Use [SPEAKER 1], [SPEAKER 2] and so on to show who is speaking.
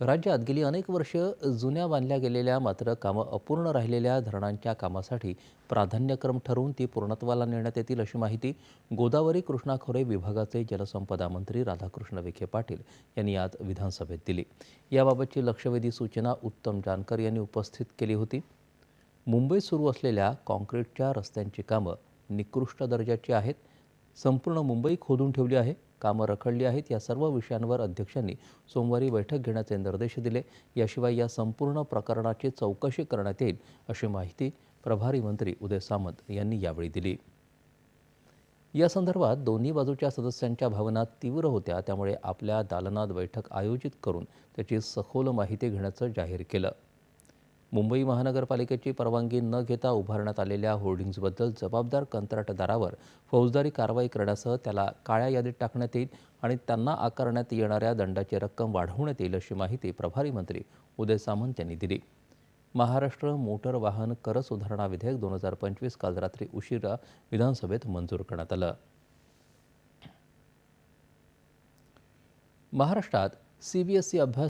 [SPEAKER 1] राज्यात गेली अनेक वर्ष जुन्या बांधल्या गेलेल्या मात्र कामं अपूर्ण राहिलेल्या धरणांच्या कामासाठी प्राधान्यक्रम ठरवून ती पूर्णत्वाला नेण्यात येतील अशी माहिती गोदावरी कृष्णा खोरे विभागाचे जलसंपदा मंत्री राधाकृष्ण विखे पाटील यांनी आज विधानसभेत दिली. याबाबतची लक्षवेधी सूचना उत्तम जानकर यांनी उपस्थित केली होती. मुंबईत सुरू असलेल्या कॉन्क्रीटच्या रस्त्यांची कामं निकृष्ट दर्जाची आहेत. संपूर्ण मुंबई खोदून ठेवली आहे. कामं रखडली आहेत. या सर्व विषयांवर अध्यक्षांनी सोमवारी बैठक घेण्याचे निर्देश दिले. याशिवाय या संपूर्ण प्रकरणाची चौकशी करण्यात येईल अशी माहिती प्रभारी मंत्री उदय सामंत यांनी यावेळी दिली. या संदर्भात दोन्ही बाजूच्या सदस्यांच्या भावना तीव्र होत्या. त्यामुळे आपल्या दालनात बैठक आयोजित करून त्याची सखोल माहिती घेण्याचं जाहीर केलं. मुंबई महानगरपालिकेची परवानगी न घेता उभारण्यात आलेल्या होर्डिंग्जबद्दल जबाबदार कंत्राटदारावर फौजदारी कारवाई करण्यासह त्याला काळ्या यादीत टाकण्यात येईल आणि त्यांना आकारण्यात येणाऱ्या दंडाची रक्कम वाढवण्यात येईल अशी माहिती प्रभारी मंत्री उदय सामंत यांनी दिली. महाराष्ट्र मोटर वाहन कर सुधारणा विधेयक दोन हजार पंचवीस काल रात्री उशिरा विधानसभेत मंजूर करण्यात आलं. महाराष्ट्रात सीबीएसई अभ्यास